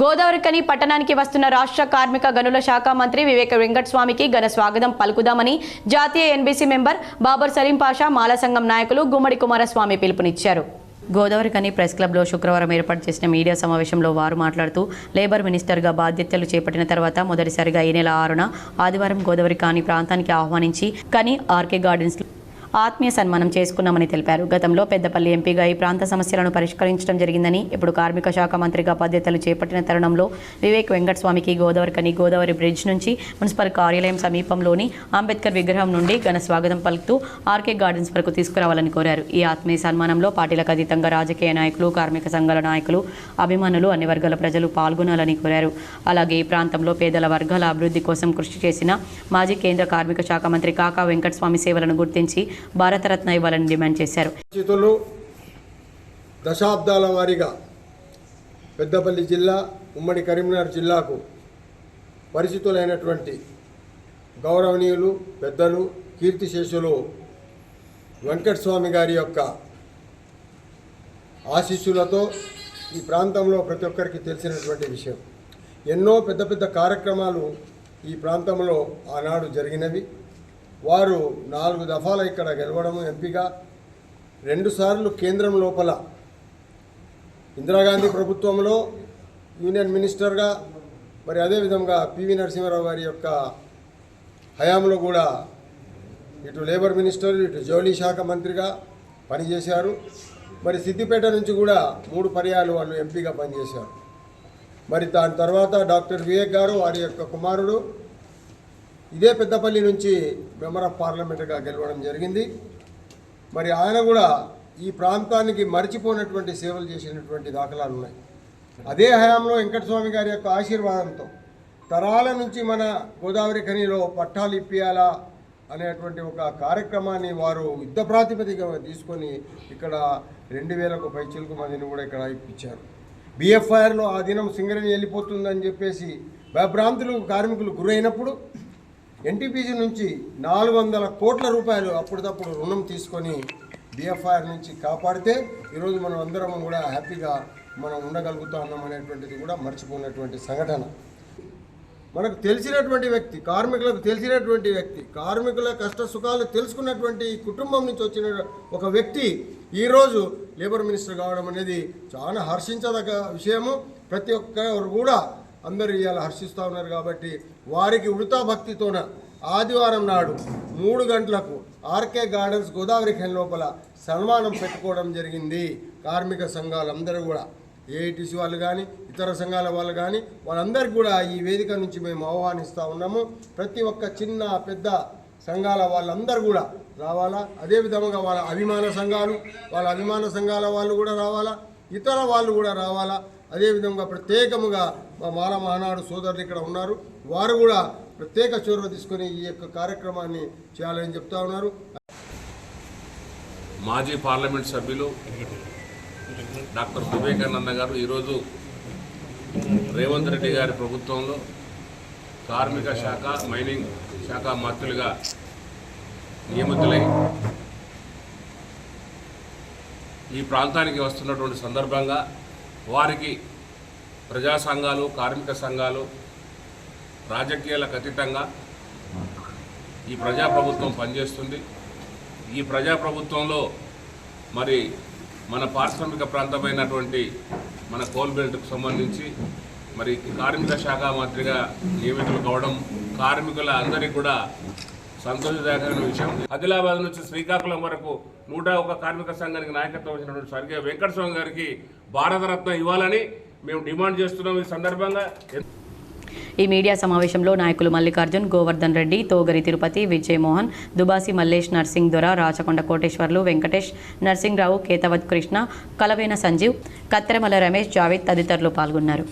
గోదావరికని పట్టణానికి వస్తున్న రాష్ట్ర కార్మిక గనుల శాఖ మంత్రి వివేక వెంకటస్వామికి ఘన స్వాగతం పలుకుదామని జాతీయ ఎన్బీసీ మెంబర్ బాబర్ సలీం పాషా మాల సంఘం నాయకులు గుమ్మడి కుమారస్వామి పిలుపునిచ్చారు. గోదావరికని ప్రెస్ క్లబ్లో శుక్రవారం ఏర్పాటు చేసిన మీడియా సమావేశంలో వారు మాట్లాడుతూ లేబర్ మినిస్టర్గా బాధ్యతలు చేపట్టిన తర్వాత మొదటిసారిగా ఈ నెల ఆరున ఆదివారం గోదావరి కాని ప్రాంతానికి ఆహ్వానించి కని ఆర్కే గార్డెన్స్ ఆత్మీయ సన్మానం చేసుకున్నామని తెలిపారు. గతంలో పెద్దపల్లి ఎంపీగా ఈ ప్రాంత సమస్యలను పరిష్కరించడం జరిగిందని ఇప్పుడు కార్మిక శాఖ మంత్రిగా బాధ్యతలు చేపట్టిన తరుణంలో వివేక్ వెంకటస్వామికి గోదావరి కని గోదావరి బ్రిడ్జ్ నుంచి మున్సిపల్ కార్యాలయం సమీపంలోని అంబేద్కర్ విగ్రహం నుండి ఘన స్వాగతం పలుకుతూ ఆర్కే గార్డెన్స్ వరకు తీసుకురావాలని కోరారు. ఈ ఆత్మీయ సన్మానంలో పార్టీలకు అతీతంగా రాజకీయ నాయకులు కార్మిక సంఘాల నాయకులు అభిమానులు అన్ని వర్గాల ప్రజలు పాల్గొనాలని కోరారు. అలాగే ఈ ప్రాంతంలో పేదల వర్గాల అభివృద్ధి కోసం కృషి చేసిన మాజీ కేంద్ర కార్మిక శాఖ మంత్రి కాకా వెంకటస్వామి సేవలను గుర్తించి భారతరత్న ఇవ్వాలని డిమాండ్ చేశారు. పరిస్థితులు దశాబ్దాల వారీగా పెద్దపల్లి జిల్లా ఉమ్మడి కరీంనగర్ జిల్లాకు పరిచితులైనటువంటి గౌరవనీయులు పెద్దలు కీర్తిశేషులు వెంకటస్వామి గారి యొక్క ఆశీస్సులతో ఈ ప్రాంతంలో ప్రతి ఒక్కరికి తెలిసినటువంటి విషయం. ఎన్నో పెద్ద పెద్ద కార్యక్రమాలు ఈ ప్రాంతంలో ఆనాడు జరిగినవి. వారు నాలుగు దఫాల ఇక్కడ గెలవడము ఎంపీగా. రెండుసార్లు కేంద్రం లోపల. ఇందిరాగాంధీ ప్రభుత్వంలో యూనియన్ మినిస్టర్గా మరి అదేవిధంగా పివి నరసింహారావు గారి యొక్క హయాంలో కూడా ఇటు లేబర్ మినిస్టర్ ఇటు జౌళి శాఖ మంత్రిగా పనిచేశారు. మరి సిద్దిపేట నుంచి కూడా మూడు పర్యాలు వాళ్ళు ఎంపీగా పనిచేశారు. మరి దాని తర్వాత డాక్టర్ వివేక్ గారు వారి యొక్క కుమారుడు ఇదే పెద్దపల్లి నుంచి మెంబర్ ఆఫ్ పార్లమెంట్గా గెలవడం జరిగింది. మరి ఆయన కూడా ఈ ప్రాంతానికి మరిచిపోయినటువంటి సేవలు చేసినటువంటి దాఖలాలు ఉన్నాయి. అదే హయాంలో వెంకటస్వామి గారి యొక్క ఆశీర్వాదంతో తరాల నుంచి మన గోదావరి ఖనిలో పట్టాలు ఇప్పియాలా అనేటువంటి ఒక కార్యక్రమాన్ని వారు యుద్ధ ప్రాతిపదిక తీసుకొని ఇక్కడ రెండు వేలకు పైచిలకు మందిని కూడా ఇక్కడ ఇప్పించారు. బిఎఫ్ఐఆర్లో ఆ దినం సింగరేణి వెళ్ళిపోతుందని చెప్పేసి భయభ్రాంతులు కార్మికులు గురైనప్పుడు ఎన్టీపీసీ నుంచి నాలుగు వందల కోట్ల రూపాయలు అప్పటికప్పుడు రుణం తీసుకొని బిఎఫ్ఐఆర్ నుంచి కాపాడితే ఈరోజు మనం అందరం కూడా హ్యాపీగా మనం ఉండగలుగుతా ఉన్నాం అనేటువంటిది కూడా మర్చిపోయినటువంటి సంఘటన. మనకు తెలిసినటువంటి వ్యక్తి కార్మికులకు తెలిసినటువంటి వ్యక్తి కార్మికుల కష్ట సుఖాలు తెలుసుకున్నటువంటి కుటుంబం నుంచి వచ్చిన ఒక వ్యక్తి ఈరోజు లేబర్ మినిస్టర్ కావడం అనేది చాలా హర్షించదగ్గ విషయము. ప్రతి ఒక్కరు కూడా అందరూ ఇవాళ హర్షిస్తూ ఉన్నారు కాబట్టి వారికి ఉడతా భక్తితోన ఆదివారం నాడు మూడు గంటలకు ఆర్కే గార్డెన్స్ గోదావరి ఖన్ లోపల సన్మానం పెట్టుకోవడం జరిగింది. కార్మిక సంఘాలందరూ కూడా ఏఐటీసీ వాళ్ళు కానీ ఇతర సంఘాల వాళ్ళు కానీ వాళ్ళందరికీ కూడా ఈ వేదిక నుంచి మేము ఆహ్వానిస్తూ ఉన్నాము. ప్రతి ఒక్క చిన్న పెద్ద సంఘాల వాళ్ళందరూ కూడా రావాలా? అదేవిధంగా వాళ్ళ అభిమాన సంఘాలు వాళ్ళ అభిమాన సంఘాల వాళ్ళు కూడా రావాలా? ఇతర వాళ్ళు కూడా రావాలా? అదేవిధంగా ప్రత్యేకముగా మా మాల మానాడు సోదరులు ఇక్కడ ఉన్నారు. వారు కూడా ప్రత్యేక చొరవ తీసుకొని ఈ యొక్క కార్యక్రమాన్ని చేయాలని చెప్తా ఉన్నారు. మాజీ పార్లమెంట్ సభ్యులు డాక్టర్ వివేకానంద గారు ఈరోజు రేవంత్ రెడ్డి గారి ప్రభుత్వంలో కార్మిక శాఖ మైనింగ్ శాఖ మంత్రులుగా నియమితులై ఈ ప్రాంతానికి వస్తున్నటువంటి సందర్భంగా వారికి ప్రజా సంఘాలు కార్మిక సంఘాలు రాజకీయాలకు అతీతంగా ఈ ప్రజాప్రభుత్వం పనిచేస్తుంది. ఈ ప్రజాప్రభుత్వంలో మరి మన పారిశ్రామిక ప్రాంతమైనటువంటి మన కోల్ బెల్ట్కు సంబంధించి మరి కార్మిక శాఖ మంత్రిగా నియమితులు కావడం కార్మికుల అందరికీ కూడా సంతోషదాయకమైన విషయం. ఆదిలాబాద్ నుంచి శ్రీకాకుళం వరకు నూట ఒక కార్మిక సంఘానికి నాయకత్వం వహించినటువంటి స్వర్గీయ వెంకటస్వామి గారికి భారతరత్న ఇవ్వాలని మేము డిమాండ్ చేస్తున్నాం ఈ సందర్భంగా. ఈ మీడియా సమావేశంలో నాయకులు మల్లికార్జున్ గోవర్ధన్ రెడ్డి తోగరి తిరుపతి విజయమోహన్ దుబాసి మల్లేష్ నర్సింగ్ దొర రాచకొండ కోటేశ్వర్లు వెంకటేష్ నర్సింగ్రావు కేతవత్ కృష్ణ కలవేన సంజీవ్ కత్తెరమల రమేష్ జావేద్ తదితరులు పాల్గొన్నారు.